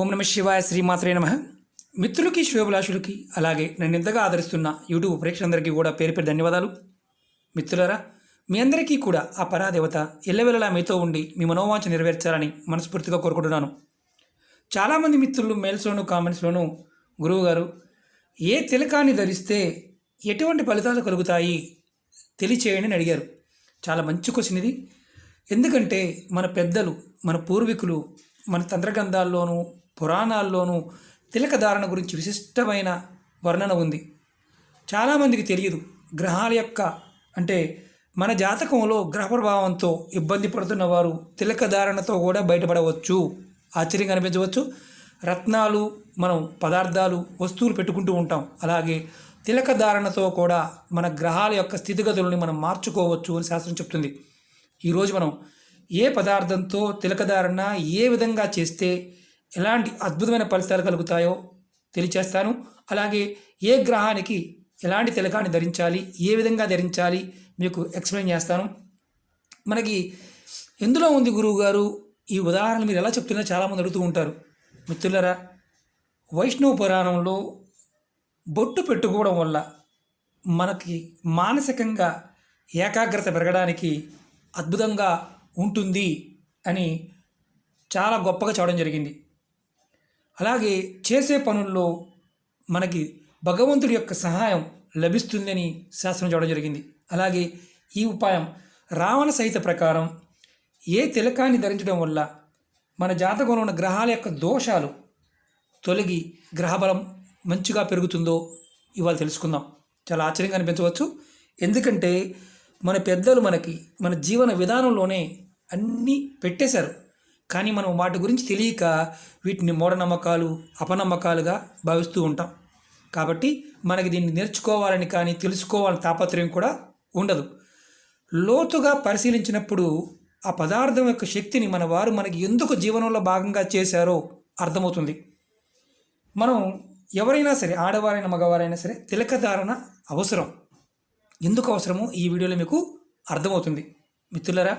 ఓం నమ శివాయ శ్రీమాత్రే నమ. మిత్రులకి శ్రేయోభిలాషులకి అలాగే నన్ను ఎంతగా ఆదరిస్తున్న యూట్యూబ్ ప్రేక్షకులందరికీ కూడా పేరు పేరు ధన్యవాదాలు. మిత్రులారా మీ అందరికీ కూడా ఆ పరాదేవత ఎల్లవెల్లలా మీతో ఉండి మీ మనోవాంఛ నెరవేర్చాలని మనస్ఫూర్తిగా కోరుకుంటున్నాను. చాలామంది మిత్రులు మెయిల్స్లోను కామెంట్స్లోను గురువుగారు ఏ తిలకాన్ని ధరిస్తే ఎటువంటి ఫలితాలు కలుగుతాయి తెలియచేయండి అని అడిగారు. చాలా మంచి క్వశ్చన్ ఇది. ఎందుకంటే మన పెద్దలు మన పూర్వీకులు మన తంత్రగ్రంథాల్లోనూ పురాణాల్లోనూ తిలక ధారణ గురించి విశిష్టమైన వర్ణన ఉంది. చాలామందికి తెలియదు గ్రహాల యొక్క అంటే మన జాతకంలో గ్రహ ప్రభావంతో ఇబ్బంది పడుతున్న వారు తిలక ధారణతో కూడా బయటపడవచ్చు. ఆశ్చర్యంగా అనిపించవచ్చు. రత్నాలు మనం పదార్థాలు వస్తువులు పెట్టుకుంటూ ఉంటాం. అలాగే తిలక ధారణతో కూడా మన గ్రహాల యొక్క స్థితిగతులని మనం మార్చుకోవచ్చు అని శాస్త్రం చెప్తుంది. ఈరోజు మనం ఏ పదార్థంతో తిలకధారణ ఏ విధంగా చేస్తే ఎలాంటి అద్భుతమైన ఫలితాలు కలుగుతాయో తెలియచేస్తాను. అలాగే ఏ గ్రహానికి ఎలాంటి తిలకాన్ని ధరించాలి ఏ విధంగా ధరించాలి మీకు ఎక్స్ప్లెయిన్ చేస్తాను. మనకి ఎందులో ఉంది గురువు గారు ఈ ఉదాహరణ మీరు ఎలా చెప్తున్నా చాలామంది అడుగుతూ ఉంటారు. మిత్రులరా వైష్ణవ పురాణంలో బొట్టు పెట్టుకోవడం వల్ల మనకి మానసికంగా ఏకాగ్రత పెరగడానికి అద్భుతంగా ఉంటుంది అని చాలా గొప్పగా చెప్పడం జరిగింది. అలాగే చేసే పనుల్లో మనకి భగవంతుడి యొక్క సహాయం లభిస్తుందని శాస్త్రం చెప్పడం జరిగింది. అలాగే ఈ ఉపాయం రావణ సహిత ప్రకారం ఏ తిలకాన్ని ధరించడం వల్ల మన జాతకంలో ఉన్న గ్రహాల యొక్క దోషాలు తొలగి గ్రహబలం మంచిగా పెరుగుతుందో ఇవాళ తెలుసుకుందాం. చాలా ఆశ్చర్యంగా అనిపించవచ్చు. ఎందుకంటే మన పెద్దలు మనకి మన జీవన విధానంలోనే అన్నీ పెట్టేశారు. కానీ మనం వాటి గురించి తెలియక వీటిని మూఢనమ్మకాలు అపనమ్మకాలుగా భావిస్తూ ఉంటాం. కాబట్టి మనకి దీన్ని నేర్చుకోవాలని కానీ తెలుసుకోవాలని తాపత్రయం కూడా ఉండదు. లోతుగా పరిశీలించినప్పుడు ఆ పదార్థం యొక్క శక్తిని మన వారు మనకి ఎందుకు జీవనంలో భాగంగా చేశారో అర్థమవుతుంది. మనం ఎవరైనా సరే ఆడవారైనా మగవారైనా సరే తిలకధారణ అవసరం. ఎందుకు అవసరమో ఈ వీడియోలో మీకు అర్థమవుతుంది. మిత్రులరా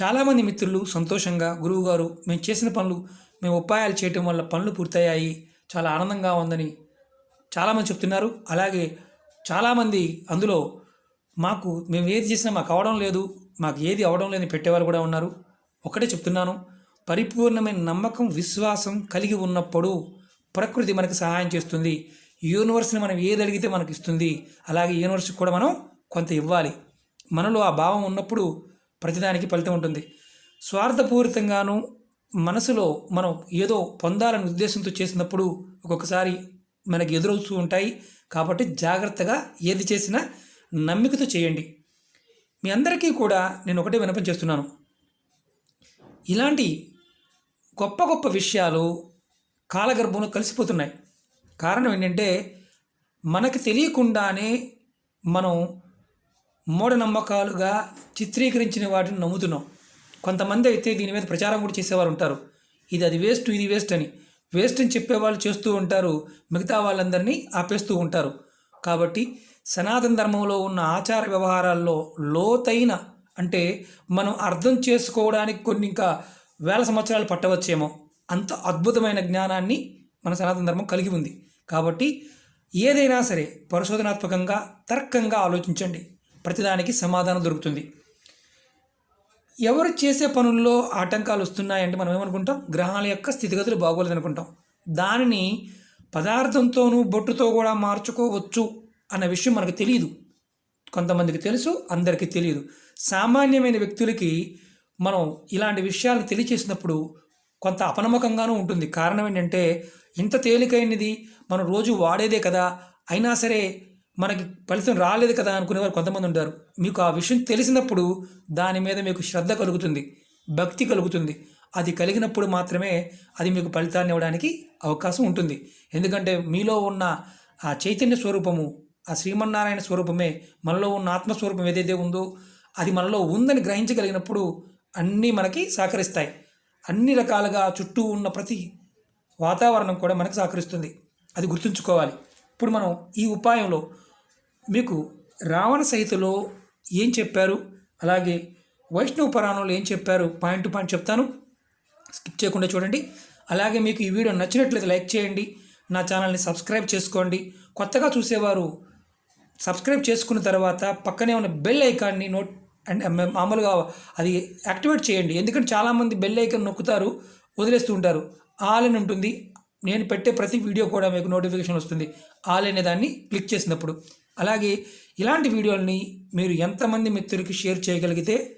చాలామంది మిత్రులు సంతోషంగా గురువుగారు మేము చేసిన పనులు మేము ఉపాయాలు చేయటం వల్ల పనులు పూర్తయ్యాయి. చాలా ఆనందంగా ఉందని చాలామంది చెప్తున్నారు. అలాగే చాలామంది అందులో మాకు మేము ఏది చేసినా మాకు అవడం లేదు మాకు ఏది అవడం లేదని పెట్టేవారు కూడా ఉన్నారు. ఒకటే చెప్తున్నాను పరిపూర్ణమైన నమ్మకం విశ్వాసం కలిగి ఉన్నప్పుడు ప్రకృతి మనకు సహాయం చేస్తుంది. యూనివర్స్ని మనం ఏది అడిగితే మనకి ఇస్తుంది. అలాగే యూనివర్స్కి కూడా మనం కొంత ఇవ్వాలి. మనలో ఆ భావం ఉన్నప్పుడు ప్రతిదానికి ఫలితం ఉంటుంది. స్వార్థపూరితంగాను మనసులో మనం ఏదో పొందాలని ఉద్దేశంతో చేసినప్పుడు ఒక్కొక్కసారి మనకి ఎదురవుతూ ఉంటాయి. కాబట్టి జాగ్రత్తగా ఏది చేసినా నమ్మికతో చేయండి. మీ అందరికీ కూడా నేను ఒకటే వినపం చేస్తున్నాను. ఇలాంటి గొప్ప గొప్ప విషయాలు కాలగర్భంలో కలిసిపోతున్నాయి. కారణం ఏంటంటే మనకు తెలియకుండానే మనం మూఢనమ్మకాలుగా చిత్రీకరించిన వాటిని నమ్ముతున్నాం. కొంతమంది అయితే దీని మీద ప్రచారం కూడా చేసేవారు ఉంటారు. ఇది అది వేస్ట్ ఇది వేస్ట్ అని. వేస్ట్ అని చెప్పేవాళ్ళు చేస్తూ ఉంటారు. మిగతా వాళ్ళందరినీ ఆపేస్తూ ఉంటారు. కాబట్టి సనాతన ధర్మంలో ఉన్న ఆచార వ్యవహారాల్లో లోతైన అంటే మనం అర్థం చేసుకోవడానికి కొన్ని ఇంకా వేల సంవత్సరాలు పట్టవచ్చేమో. అంత అద్భుతమైన జ్ఞానాన్ని మన సనాతన ధర్మం కలిగి ఉంది. కాబట్టి ఏదైనా సరే పరిశోధనాత్మకంగా తర్కంగా ఆలోచించండి. ప్రతిదానికి సమాధానం దొరుకుతుంది. ఎవరు చేసే పనుల్లో ఆటంకాలు వస్తున్నాయంటే మనం ఏమనుకుంటాం? గ్రహాల యొక్క స్థితిగతులు బాగోలేదు అనుకుంటాం. దానిని పదార్థంతోనూ బొట్టుతో కూడా మార్చుకోవచ్చు అన్న విషయం మనకు తెలియదు కొంతమందికి తెలుసు అందరికీ తెలియదు సామాన్యమైన వ్యక్తులకి మనం ఇలాంటి విషయాలను తెలియచేసినప్పుడు కొంత అపనమ్మకంగానూ ఉంటుంది. కారణం ఏంటంటే ఇంత తేలికైనది మనం రోజు వాడేదే కదా. అయినా సరే మనకి ఫలితం రాలేదు కదా అనుకునేవారు కొంతమంది ఉంటారు. మీకు ఆ విషయం తెలిసినప్పుడు దాని మీద మీకు శ్రద్ధ కలుగుతుంది భక్తి కలుగుతుంది. అది కలిగినప్పుడు మాత్రమే అది మీకు ఫలితాన్ని ఇవ్వడానికి అవకాశం ఉంటుంది. ఎందుకంటే మీలో ఉన్న ఆ చైతన్య స్వరూపము ఆ శ్రీమన్నారాయణ స్వరూపమే మనలో ఉన్న ఆత్మస్వరూపం ఏదైతే ఉందో అది మనలో ఉందని గ్రహించగలిగినప్పుడు అన్నీ మనకి సహకరిస్తాయి. అన్ని రకాలుగా చుట్టూ ఉన్న ప్రతి వాతావరణం కూడా మనకు సహకరిస్తుంది. అది గుర్తుంచుకోవాలి. ఇప్పుడు మనం ఈ ఉపాయంలో మీకు రావణ సహితలో ఏం చెప్పారు? అలాగే వైష్ణవ పురాణంలో ఏం చెప్పారు? పాయింట్ టు పాయింట్ చెప్తాను. స్కిప్ చేయకుండా చూడండి. అలాగే మీకు ఈ వీడియో నచ్చినట్లయితే లైక్ చేయండి. నా ఛానల్ని సబ్స్క్రైబ్ చేసుకోండి. కొత్తగా చూసేవారు సబ్స్క్రైబ్ చేసుకున్న తర్వాత పక్కనే ఉన్న బెల్ ఐకాన్ని నోట్ అండ్ మామూలుగా అది యాక్టివేట్ చేయండి. ఎందుకంటే చాలామంది బెల్ ఐకాన్ నొక్కుతారు వదిలేస్తూ ఉంటారు. ఆల్ అని ఉంటుంది. నేను పెట్టే ప్రతి వీడియో కూడా మీకు నోటిఫికేషన్ వస్తుంది. ఆల్ అనే దాన్ని క్లిక్ చేసినప్పుడు. అలాగే ఇలాంటి వీడియోలని మీరు ఎంతమంది మిత్రులకి షేర్ చేయగలిగితే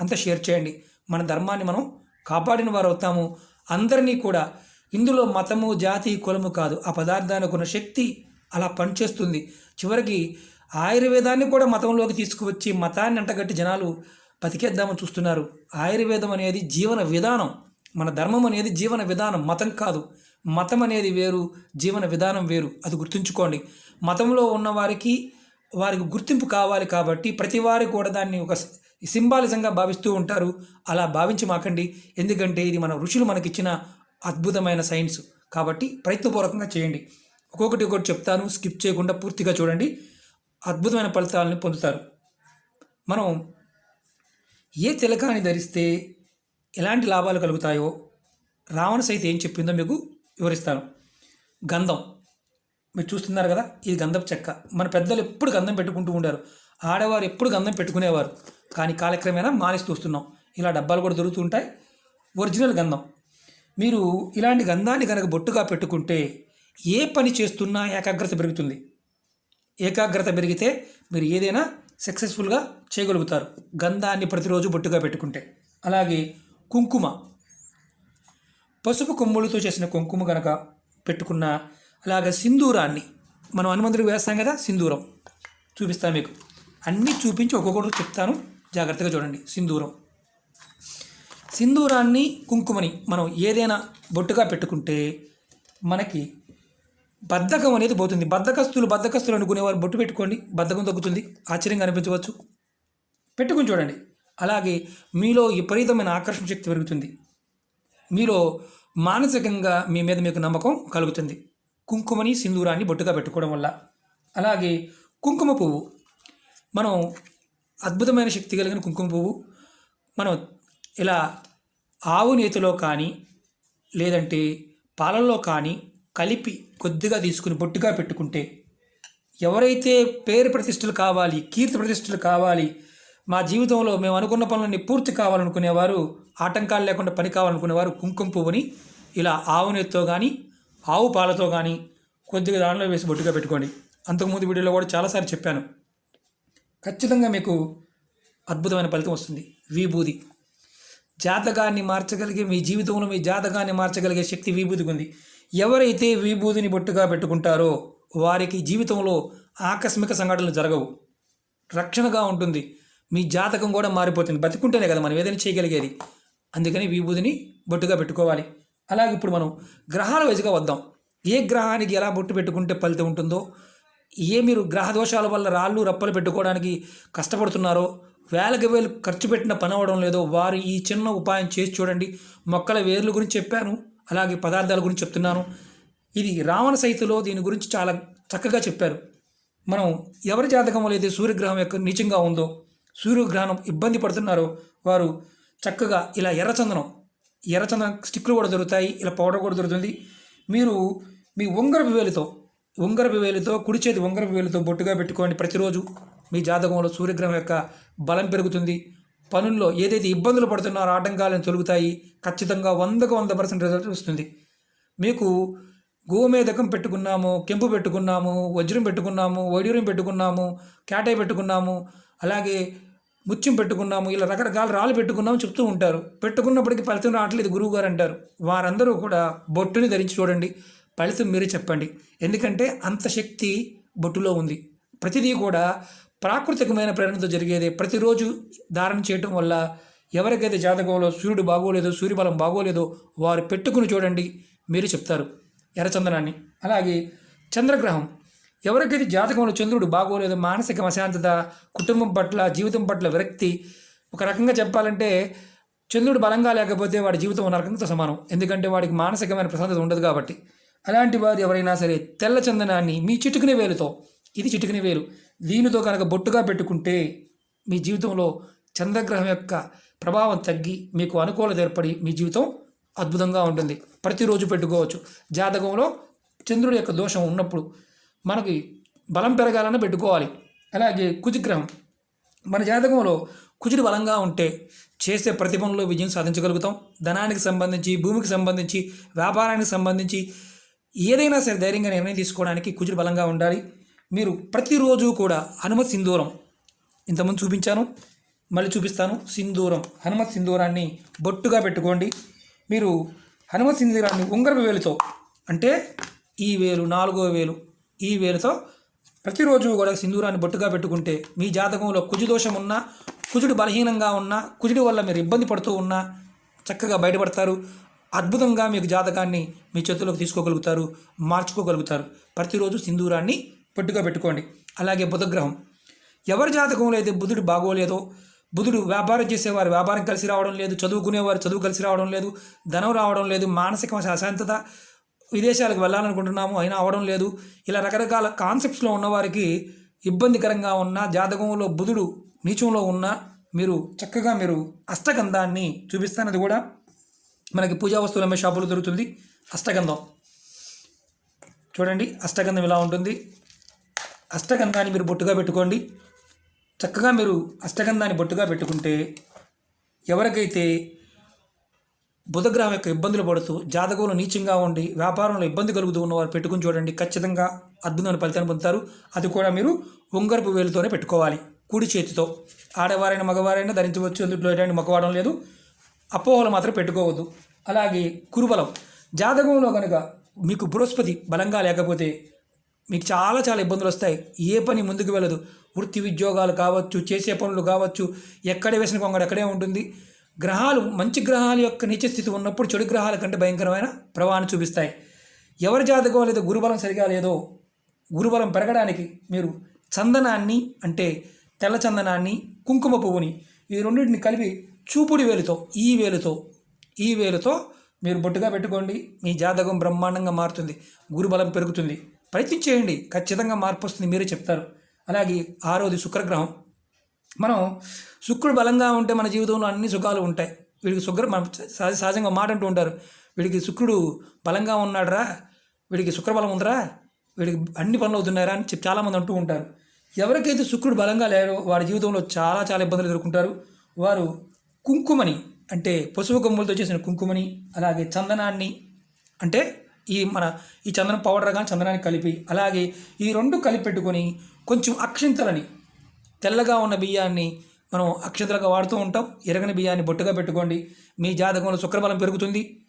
అంత షేర్ చేయండి. మన ధర్మాన్ని మనం కాపాడిన వారు అవుతాము. అందరినీ కూడా ఇందులో మతము జాతి కులము కాదు. ఆ పదార్థానికి ఉన్న శక్తి అలా పనిచేస్తుంది. చివరికి ఆయుర్వేదాన్ని కూడా మతంలోకి తీసుకువచ్చి మతాన్ని అంటగట్టి జనాలు బతికేద్దామని చూస్తున్నారు. ఆయుర్వేదం అనేది జీవన విధానం. మన ధర్మం అనేది జీవన విధానం. మతం కాదు. మతం అనేది వేరు జీవన విధానం వేరు. అది గుర్తుంచుకోండి. మతంలో ఉన్న వారికి వారికి గుర్తింపు కావాలి కాబట్టి ప్రతి వారు కూడా దాన్ని ఒక సింబాలిజంగా భావిస్తూ ఉంటారు. అలా భావించి మాకండి. ఎందుకంటే ఇది మన ఋషులు మనకిచ్చిన అద్భుతమైన సైన్స్. కాబట్టి ప్రయత్నపూర్వకంగా చేయండి. ఒక్కొక్కటి ఒకటి చెప్తాను స్కిప్ చేయకుండా పూర్తిగా చూడండి. అద్భుతమైన ఫలితాలను పొందుతారు. మనం ఏ తిలకాన్ని ధరిస్తే ఎలాంటి లాభాలు కలుగుతాయో రావణ సైతం ఏం చెప్పిందో మీకు వివరిస్తాను. గంధం. మీరు చూస్తున్నారు కదా ఇది గంధపు చెక్క. మన పెద్దలు ఎప్పుడు గంధం పెట్టుకుంటూ ఉండారు. ఆడవారు ఎప్పుడు గంధం పెట్టుకునేవారు. కానీ కాలక్రమేణా మానేసి చూస్తున్నాం ఇలా డబ్బాలు కూడా దొరుకుతూ ఉంటాయి. ఒరిజినల్ గంధం. మీరు ఇలాంటి గంధాన్ని కనుక బొట్టుగా పెట్టుకుంటే ఏ పని చేస్తున్నా ఏకాగ్రత పెరుగుతుంది. ఏకాగ్రత పెరిగితే మీరు ఏదైనా సక్సెస్ఫుల్గా చేయగలుగుతారు. గంధాన్ని ప్రతిరోజు బొట్టుగా పెట్టుకుంటే. అలాగే కుంకుమ. పసుపు కొమ్ములతో చేసిన కుంకుమ గనక పెట్టుకున్న అలాగే సింధూరాన్ని మనం హనుమంతుడికి వేస్తాం కదా సింధూరం. చూపిస్తాను మీకు. అన్నీ చూపించి ఒక్కొక్కటి చెప్తాను. జాగ్రత్తగా చూడండి. సింధూరం. సింధూరాన్ని కుంకుమని మనం ఏదైనా బొట్టుగా పెట్టుకుంటే మనకి బద్ధకం అనేది పోతుంది. బద్ధకస్తులు బద్ధకస్తులు అనుకునేవారు బొట్టు పెట్టుకోండి బద్ధకం తగ్గుతుంది ఆశ్చర్యంగా అనిపించవచ్చు. పెట్టుకుని చూడండి. అలాగే మీలో విపరీతమైన ఆకర్షణ శక్తి పెరుగుతుంది. మీలో మానసికంగా మీ మీద మీకు నమ్మకం కలుగుతుంది. కుంకుమని సింధూరాన్ని బొట్టుగా పెట్టుకోవడం వల్ల. అలాగే కుంకుమ పువ్వు. మనం అద్భుతమైన శక్తి కలిగిన కుంకుమ పువ్వు. మనం ఇలా ఆవు నేతిలో కానీ లేదంటే పాలల్లో కానీ కలిపి కొద్దిగా తీసుకుని బొట్టుగా పెట్టుకుంటే ఎవరైతే పేరు ప్రతిష్టలు కావాలి కీర్తి ప్రతిష్టలు కావాలి మా జీవితంలో మేము అనుకున్న పనులన్నీ పూర్తి కావాలనుకునేవారు ఆటంకాలు లేకుండా పని కావాలనుకునేవారు కుంకుమ పువ్వుని ఇలా ఆవు నెత్తితో కానీ ఆవు పాలతో కానీ కొద్దిగా దానిలో వేసి బొట్టుగా పెట్టుకోండి. అంతకుముందు వీడియోలో కూడా చాలాసార్లు చెప్పాను. ఖచ్చితంగా మీకు అద్భుతమైన ఫలితం వస్తుంది. విభూది జాతకాన్ని మార్చగలిగే మీ జీవితంలో మీ జాతకాన్ని మార్చగలిగే శక్తి విభూతికి ఉంది. ఎవరైతే విభూతిని బొట్టుగా పెట్టుకుంటారో వారికి జీవితంలో ఆకస్మిక సంఘటనలు జరగవు. రక్షణగా ఉంటుంది. మీ జాతకం కూడా మారిపోతుంది. బతికుంటేనే కదా మనం ఏదైనా చేయగలిగేది. అందుకని విభూతిని బొట్టుగా పెట్టుకోవాలి. అలాగే ఇప్పుడు మనం గ్రహాల వైజ్గా వద్దాం. ఏ గ్రహానికి ఎలా బొట్టు పెట్టుకుంటే ఫలితం ఉంటుందో ఏ మీరు గ్రహ దోషాల వల్ల రాళ్ళు రప్పలు పెట్టుకోవడానికి కష్టపడుతున్నారో వేలకు వేలు ఖర్చు పెట్టిన పని అవ్వడం లేదో వారు ఈ చిన్న ఉపాయం చేసి చూడండి. మొక్కల వేర్ల గురించి చెప్పాను. అలాగే పదార్థాల గురించి చెప్తున్నాను. ఇది రావణ సైతులో దీని గురించి చాలా చక్కగా చెప్పారు. మనం ఎవరి జాతకంలో అయితే సూర్యగ్రహం యొక్క నీచంగా ఉందో సూర్యగ్రహణం ఇబ్బంది పడుతున్నారో. వారు చక్కగా ఇలా ఎర్రచందనం ఎర్రచందనం స్టిక్లు కూడా దొరుకుతాయి ఇలా పౌడర్ కూడా దొరుకుతుంది. మీరు మీ ఉంగరపు వేలితో ఉంగరపు వేలితో కుడి చేతి ఉంగరపు వేలితో బొట్టుగా పెట్టుకోండి ప్రతిరోజు. మీ జాతకంలో సూర్యగ్రహం యొక్క బలం పెరుగుతుంది. పనుల్లో ఏదైతే ఇబ్బందులు పడుతున్నారో ఆటంకాలను తొలుగుతాయి. ఖచ్చితంగా వందకు వంద పర్సెంట్ రిజల్ట్ వస్తుంది. మీకు గోమేదకం పెట్టుకున్నాము కెంపు పెట్టుకున్నాము వజ్రం పెట్టుకున్నాము వైడ్యూరం పెట్టుకున్నాము కేటాయి పెట్టుకున్నాము అలాగే ముత్యం పెట్టుకున్నాము ఇలా రకరకాల రాళ్ళు పెట్టుకున్నాము చెప్తూ ఉంటారు. పెట్టుకున్నప్పటికీ ఫలితం రావట్లేదు గురువు గారు అంటారు. వారందరూ కూడా బొట్టుని ధరించి చూడండి ఫలితం మీరే చెప్పండి. ఎందుకంటే అంత శక్తి బొట్టులో ఉంది. ప్రతిదీ కూడా ప్రాకృతికమైన ప్రేరణతో జరిగేది. ప్రతిరోజు ధారణ చేయటం వల్ల ఎవరికైతే జాతకంలో సూర్యుడు బాగోలేదో సూర్యబలం బాగోలేదో వారు పెట్టుకుని చూడండి మీరు చెప్తారు. ఎర్రచందనాన్ని. అలాగే చంద్రగ్రహం. ఎవరికైతే జాతకంలో చంద్రుడు బాగోలేదు మానసిక అశాంతత కుటుంబం పట్ల జీవితం పట్ల విరక్తి ఒక రకంగా చెప్పాలంటే చంద్రుడు బలంగా లేకపోతే వాడి జీవితం నరకంతో సమానం. ఎందుకంటే వాడికి మానసికమైన ప్రశాంతత ఉండదు కాబట్టి. అలాంటి వారు ఎవరైనా సరే తెల్ల చందనాన్ని మీ చిటుకుని వేలుతో ఇది చిటుకుని వేలు దీనితో కనుక బొట్టుగా పెట్టుకుంటే మీ జీవితంలో చంద్రగ్రహం యొక్క ప్రభావం తగ్గి మీకు అనుకూలత ఏర్పడి మీ జీవితం అద్భుతంగా ఉంటుంది. ప్రతిరోజు పెట్టుకోవచ్చు. జాతకంలో చంద్రుడి యొక్క దోషం ఉన్నప్పుడు మనకి బలం పెరగాలని పెట్టుకోవాలి. అలాగే కుజగ్రహం. మన జాతకంలో కుజుడు బలంగా ఉంటే చేసే ప్రతి పనిలో విజయం సాధించగలుగుతాం. ధనానికి సంబంధించి భూమికి సంబంధించి వ్యాపారానికి సంబంధించి ఏదైనా సరే ధైర్యంగా నిర్ణయం తీసుకోవడానికి కుజుడు బలంగా ఉండాలి. మీరు ప్రతిరోజు కూడా హనుమత్ సింధూరం ఇంతకుముందు చూపించాను. మళ్ళీ చూపిస్తాను. సింధూరం హనుమత్ సింధూరాన్ని బొట్టుగా పెట్టుకోండి. మీరు హనుమత్ సింధూరాన్ని ఉంగరపు వేలుతో అంటే ఈ వేలు నాలుగో వేలు ఈ వేలుతో ప్రతిరోజు కూడా సింధూరాన్ని బొట్టుగా పెట్టుకుంటే మీ జాతకంలో కుజు దోషం ఉన్నా కుజుడు బలహీనంగా ఉన్నా కుజుడి వల్ల మీరు ఇబ్బంది పడుతూ ఉన్నా చక్కగా బయటపడతారు. అద్భుతంగా మీకు జాతకాన్ని మీ చేతుల్లోకి తీసుకోగలుగుతారు మార్చుకోగలుగుతారు. ప్రతిరోజు సింధూరాన్ని బొట్టుగా పెట్టుకోండి. అలాగే బుధగ్రహం. ఎవరి జాతకంలో అయితే బుధుడు బాగోలేదో బుధుడు వ్యాపారం చేసేవారు వ్యాపారం కలిసి రావడం లేదు చదువుకునేవారు చదువు కలిసి రావడం లేదు ధనం రావడం లేదు మానసిక అశాంతత విదేశాలకు వెళ్ళాలనుకుంటున్నాము అయినా అవడం లేదు. ఇలా రకరకాల కాన్సెప్ట్స్లో ఉన్నవారికి ఇబ్బందికరంగా ఉన్న జాతకంలో బుధుడు నీచంలో ఉన్న మీరు చక్కగా మీరు అష్టగంధాన్ని చూపిస్తానది కూడా మనకి పూజా వస్తువులు అమ్మే షాపులో దొరుకుతుంది. అష్టగంధం. చూడండి అష్టగంధం ఇలా ఉంటుంది. అష్టగంధాన్ని మీరు బొట్టుగా పెట్టుకోండి. చక్కగా మీరు అష్టగంధాన్ని బొట్టుగా పెట్టుకుంటే ఎవరికైతే బుధగ్రహం యొక్క ఇబ్బందులు పడుతూ జాతకంలో నీచంగా ఉండి వ్యాపారంలో ఇబ్బంది కలుగుతూ ఉన్నవారు పెట్టుకుని చూడండి ఖచ్చితంగా అద్భుతమైన ఫలితాన్ని పొందుతారు. అది కూడా మీరు ఉంగరపు వేలుతోనే పెట్టుకోవాలి కుడి చేతితో. ఆడవారైనా మగవారైనా ధరించవచ్చు అందులో ఎటువంటి మొక్కవాడడం లేదు. అపోహలు మాత్రం పెట్టుకోవద్దు. అలాగే కురుబలం. జాతకంలో కనుక మీకు బృహస్పతి బలంగా లేకపోతే మీకు చాలా చాలా ఇబ్బందులు వస్తాయి. ఏ పని ముందుకు వెళ్ళదు. వృత్తి ఉద్యోగాలు కావచ్చు చేసే పనులు కావచ్చు ఎక్కడ వేసిన కొంగడు అక్కడే ఉంటుంది. గ్రహాలు మంచి గ్రహాల యొక్క నీచ స్థితి ఉన్నప్పుడు చెడు గ్రహాల కంటే భయంకరమైన ప్రభావాన్ని చూపిస్తాయి. ఎవరి జాతకం లేదా గురుబలం సరిగా లేదో గురుబలం పెరగడానికి మీరు చందనాన్ని అంటే తెల్ల చందనాన్ని కుంకుమ పువ్వుని ఈ రెండింటిని కలిపి చూపుడి వేలుతో ఈ వేలుతో ఈ వేలుతో మీరు బొట్టుగా పెట్టుకోండి. మీ జాతకం బ్రహ్మాండంగా మారుతుంది. గురుబలం పెరుగుతుంది. ప్రయత్నం చేయండి. ఖచ్చితంగా మార్పు వస్తుంది. మీరే చెప్తారు. అలాగే ఆరోది శుక్రగ్రహం. మనం శుక్రుడు బలంగా ఉంటే మన జీవితంలో అన్ని సుఖాలు ఉంటాయి. వీడికి శుక్ర సహజ సహజంగా మాట అంటూ ఉంటారు. వీడికి శుక్రుడు బలంగా ఉన్నాడురా వీడికి శుక్రబలం ఉందిరా వీడికి అన్ని పనులు అవుతున్నారా అని చెప్పి చాలామంది అంటూ ఉంటారు. ఎవరికైతే శుక్రుడు బలంగా లేడో వారి జీవితంలో చాలా చాలా ఇబ్బందులు ఎదుర్కొంటారు. వారు కుంకుమని అంటే పశువు కొమ్ములతో చేసిన కుంకుమని అలాగే చందనాన్ని అంటే ఈ మన ఈ చందనం పౌడర్ కానీ చందనాన్ని కలిపి అలాగే ఈ రెండు కలిపి పెట్టుకొని కొంచెం అక్షింతలని తెల్లగా ఉన్న బియ్యాన్ని మనం అక్షతలుగా వాడుతూ ఉంటాం. ఎరగని బియ్యాన్ని బొట్టుగా పెట్టుకోండి. మీ జాతకంలో శుక్రబలం పెరుగుతుంది.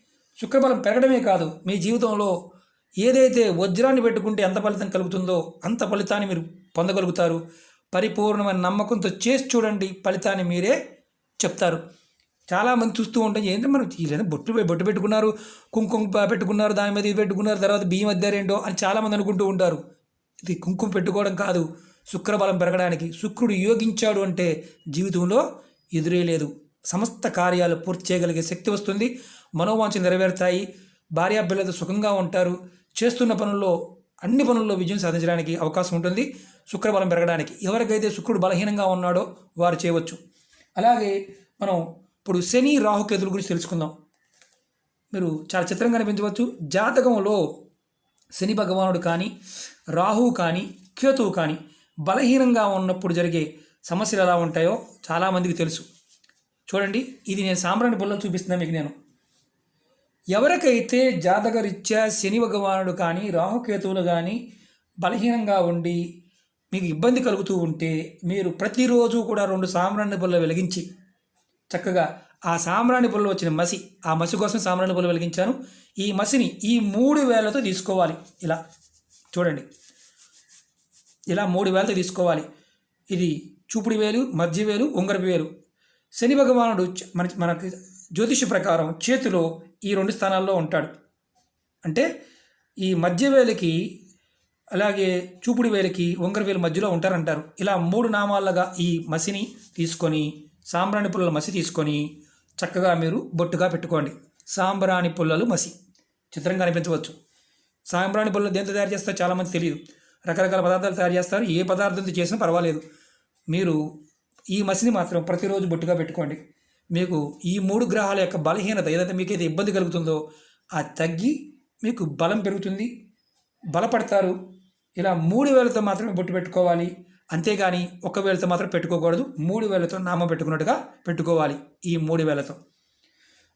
శుక్రబలం పెరగడమే కాదు మీ జీవితంలో ఏదైతే వజ్రాన్ని పెట్టుకుంటే ఎంత ఫలితం కలుగుతుందో అంత ఫలితాన్ని మీరు పొందగలుగుతారు. పరిపూర్ణమైన నమ్మకంతో చేసి చూడండి ఫలితాన్ని మీరే చెప్తారు. చాలామంది చూస్తూ ఉంటాం ఏంటంటే మనం వీళ్ళని బొట్టు బొట్టు పెట్టుకున్నారు కుంకుమ పెట్టుకున్నారు దాని మీద ఇది పెట్టుకున్నారు తర్వాత బియ్యం అద్దారేంటో అని చాలామంది అనుకుంటూ ఉంటారు. ఇది కుంకుమ పెట్టుకోవడం కాదు. శుక్రబలం పెరగడానికి శుక్రుడు యోగించాడు అంటే జీవితంలో ఎదురే లేదు. సమస్త కార్యాలు పూర్తి చేయగలిగే శక్తి వస్తుంది. మనోవాంఛ నెరవేరుతాయి. భార్యాపిల్లలతో సుఖంగా ఉంటారు. చేస్తున్న పనుల్లో అన్ని పనుల్లో విజయం సాధించడానికి అవకాశం ఉంటుంది. శుక్రబలం పెరగడానికి ఎవరికైతే శుక్రుడు బలహీనంగా ఉన్నాడో వారు చేయవచ్చు. అలాగే మనం ఇప్పుడు శని రాహుకేతుల గురించి తెలుసుకుందాం. మీరు చాలా చిత్రంగా కనిపించవచ్చు జాతకంలో శని భగవానుడు కానీ రాహువు కానీ కేతువు కానీ బలహీనంగా ఉన్నప్పుడు జరిగే సమస్యలు ఎలా ఉంటాయో చాలామందికి తెలుసు. చూడండి ఇది నేను సాంబ్రాణి బుల్లలో చూపిస్తున్నా మీకు నేను. ఎవరికైతే జాతకరీత్యా శని భగవానుడు కానీ రాహుకేతువులు కానీ బలహీనంగా ఉండి మీకు ఇబ్బంది కలుగుతూ ఉంటే మీరు ప్రతిరోజు కూడా రెండు సాంబ్రాణి బుల్ల వెలిగించి చక్కగా ఆ సాంబ్రాణి బుల్ల వచ్చిన మసి ఆ మసి కోసం సాంబ్రాణి బుల్ల వెలిగించాను. ఈ మసిని ఈ మూడు వేలతో తీసుకోవాలి. ఇలా చూడండి. ఇలా మూడు వేలతో తీసుకోవాలి. ఇది చూపుడు వేలు మధ్య వేలు ఉంగరపు వేలు. శని భగవానుడు మన మనకి జ్యోతిష ప్రకారం చేతిలో ఈ రెండు స్థానాల్లో ఉంటాడు. అంటే ఈ మధ్య వేలకి అలాగే చూపుడు వేలకి ఉంగర వేలు మధ్యలో ఉంటారంటారు. ఇలా మూడు నామాలుగా ఈ మసిని తీసుకొని సాంబ్రాణి పుల్లల మసి తీసుకొని చక్కగా మీరు బొట్టుగా పెట్టుకోండి. సాంబ్రాణి పుల్లలు మసి. చిత్రంగా అనిపించవచ్చు. సాంబ్రాణి పుల్లలు దేంతో తయారు చేస్తారో చాలామంది తెలియదు. రకరకాల పదార్థాలు తయారు చేస్తారు. ఏ పదార్థంతో చేసినా పర్వాలేదు. మీరు ఈ మసిని మాత్రం ప్రతిరోజు బొట్టుగా పెట్టుకోండి. మీకు ఈ మూడు గ్రహాల యొక్క బలహీనత ఏదైతే మీకైతే ఇబ్బంది కలుగుతుందో ఆ తగ్గి మీకు బలం పెరుగుతుంది. బలపడతారు. ఇలా మూడు వేలతో మాత్రమే బొట్టు పెట్టుకోవాలి. అంతేగాని ఒక వేలతో మాత్రం పెట్టుకోకూడదు. మూడు వేలతో నామం పెట్టుకున్నట్టుగా పెట్టుకోవాలి ఈ మూడు వేలతో.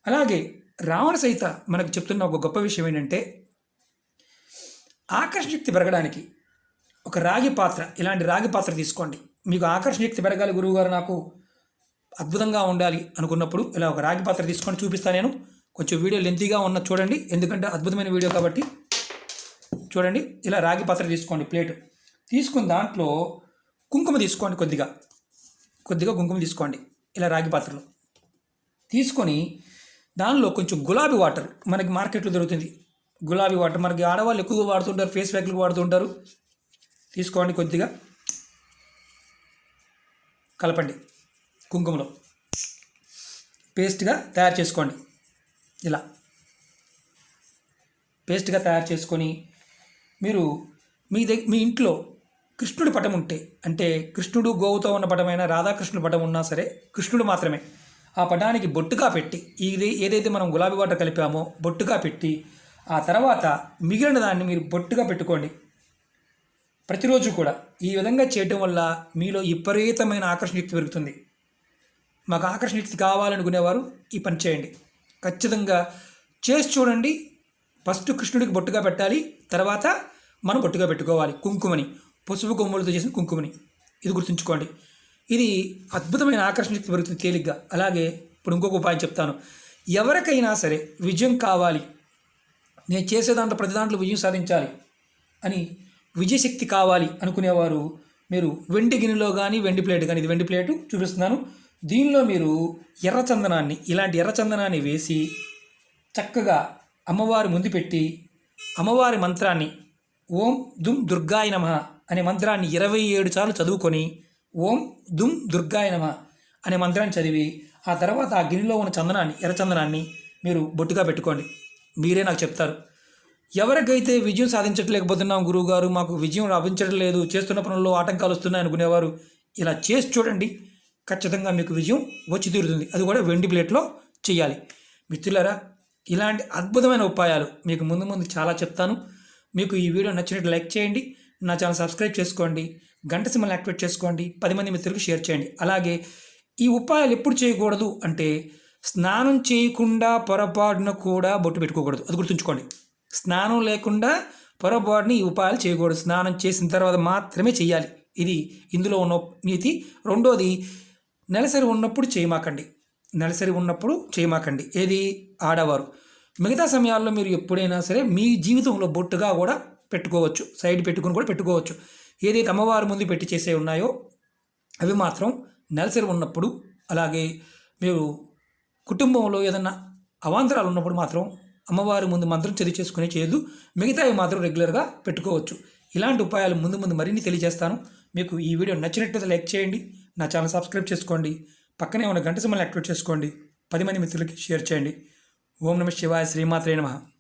అలాగే రావణ సహిత మనకు చెప్తున్న ఒక గొప్ప విషయం ఏంటంటే ఆకర్షణ శక్తి పెరగడానికి ఒక రాగి పాత్ర ఇలాంటి రాగి పాత్ర తీసుకోండి. మీకు ఆకర్షణ శక్తి పెరగాలి గురువుగారు నాకు. అద్భుతంగా ఉండాలి అనుకున్నప్పుడు ఇలా ఒక రాగి పాత్ర తీసుకొని చూపిస్తాను నేను. కొంచెం వీడియో లెంతీగా ఉన్న చూడండి. ఎందుకంటే అద్భుతమైన వీడియో కాబట్టి చూడండి. ఇలా రాగి పాత్ర తీసుకోండి ప్లేట్. తీసుకున్న దాంట్లో కుంకుమ తీసుకోండి కొద్దిగా. కొద్దిగా కుంకుమ తీసుకోండి ఇలా రాగి పాత్రలో. తీసుకొని దానిలో కొంచెం గులాబీ వాటర్ మనకి మార్కెట్లో దొరుకుతుంది. గులాబీ వాటర్ మనకి ఆడవాళ్ళు ఎక్కువగా వాడుతుంటారు ఫేస్ ప్యాక్లకు వాడుతుంటారు. తీసుకోండి కొద్దిగా. కలపండి కుంకుమలో. పేస్ట్గా తయారు చేసుకోండి. ఇలా. పేస్ట్గా తయారు చేసుకొని మీరు మీ దగ్గర మీ ఇంట్లో కృష్ణుడి పటం ఉంటే అంటే కృష్ణుడు గోవుతో ఉన్న పటమైనా రాధాకృష్ణుడు పటం ఉన్నా సరే కృష్ణుడు మాత్రమే. ఆ పటానికి బొట్టుగా పెట్టి ఇది ఏదైతే మనం గులాబీ వాటర్ కలిపామో బొట్టుగా పెట్టి ఆ తర్వాత మిగిలిన దాన్ని మీరు బొట్టుగా పెట్టుకోండి. ప్రతిరోజు కూడా ఈ విధంగా చేయటం వల్ల మీలో విపరీతమైన ఆకర్షణీక్తి పెరుగుతుంది. మాకు ఆకర్షణీక్తి కావాలనుకునేవారు ఈ పని చేయండి. ఖచ్చితంగా చేసి చూడండి. ఫస్ట్ కృష్ణుడికి బొట్టుగా పెట్టాలి. తర్వాత మనం బొట్టుగా పెట్టుకోవాలి. కుంకుమని పసుపు కొమ్ములతో చేసిన కుంకుమని. ఇది గుర్తుంచుకోండి. ఇది అద్భుతమైన ఆకర్షణీక్తి పెరుగుతుంది తేలిగ్గా. అలాగే ఇప్పుడు ఇంకొక ఉపాయం చెప్తాను. ఎవరికైనా సరే విజయం కావాలి. నేను చేసే దాంట్లో ప్రతి దాంట్లో విజయం సాధించాలి అని విజయశక్తి కావాలి అనుకునేవారు. మీరు వెండి గిన్నెలో కానీ వెండి ప్లేట్ కానీ ఇది వెండి ప్లేటు చూపిస్తున్నాను. దీనిలో మీరు ఎర్రచందనాన్ని ఇలాంటి ఎర్రచందనాన్ని వేసి చక్కగా అమ్మవారి ముందు పెట్టి అమ్మవారి మంత్రాన్ని ఓం దుమ్ దుర్గాయ నమ అనే మంత్రాన్ని ఇరవై ఏడు సార్లు చదువుకొని ఓం దుమ్ దుర్గాయ నమ అనే మంత్రాన్ని చదివి ఆ తర్వాత ఆ గిన్నెలో ఉన్న చందనాన్ని ఎర్రచందనాన్ని మీరు బొట్టుగా పెట్టుకోండి. మీరే నాకు చెప్తారు. ఎవరికైతే విజయం సాధించట్లేకపోతున్నాం గురువుగారు మాకు విజయం లభించడం లేదు చేస్తున్న పనుల్లో ఆటంకాలు వస్తున్నాయి అనుకునేవారు ఇలా చేసి చూడండి ఖచ్చితంగా మీకు విజయం వచ్చి తీరుతుంది. అది కూడా వెండి ప్లేట్లో చేయాలి. మిత్రులారా ఇలాంటి అద్భుతమైన ఉపాయాలు మీకు ముందు ముందు చాలా చెప్తాను. మీకు ఈ వీడియో నచ్చినట్టు లైక్ చేయండి నా ఛానల్ సబ్స్క్రైబ్ చేసుకోండి గంట సిమ్మల్ని యాక్టివేట్ చేసుకోండి పది మంది మిత్రులకు షేర్ చేయండి. అలాగే ఈ ఉపాయాలు ఎప్పుడు చేయకూడదు అంటే స్నానం చేయకుండా పొరపాటున కూడా బొట్టు పెట్టుకోకూడదు. అది గుర్తుంచుకోండి. స్నానం లేకుండా పొరపాటుని ఈ ఉపాయాలు చేయకూడదు. స్నానం చేసిన తర్వాత మాత్రమే చేయాలి ఇది ఇందులో ఉన్న నీతి. రెండోది నెలసరి ఉన్నప్పుడు చేయమాకండి. నెలసరి ఉన్నప్పుడు చేయమాకండి. ఏది? ఆడవారు. మిగతా సమయాల్లో మీరు ఎప్పుడైనా సరే మీ జీవితంలో బొట్టుగా కూడా పెట్టుకోవచ్చు. సైడ్ పెట్టుకుని కూడా పెట్టుకోవచ్చు. ఏదైతే అమ్మవారి ముందు పెట్టి చేసే ఉన్నాయో అవి మాత్రం నెలసరి ఉన్నప్పుడు అలాగే మీరు కుటుంబంలో ఏదన్నా అవాంతరాలు ఉన్నప్పుడు మాత్రం అమ్మవారి ముందు మంత్రం చదివి చేసుకునే చేయదు మిగతావి మాత్రం రెగ్యులర్గా పెట్టుకోవచ్చు. ఇలాంటి ఉపాయాలు ముందు ముందు మరిన్ని తెలియజేస్తాను. మీకు ఈ వీడియో నచ్చినట్లయితే లైక్ చేయండి. నా ఛానల్ సబ్స్క్రైబ్ చేసుకోండి. పక్కనే ఉన్న గంట సింబల్ యాక్టివేట్ చేసుకోండి. పది మంది మిత్రులకి షేర్ చేయండి. ఓం నమ శివాయ శ్రీమాత్రే నమః.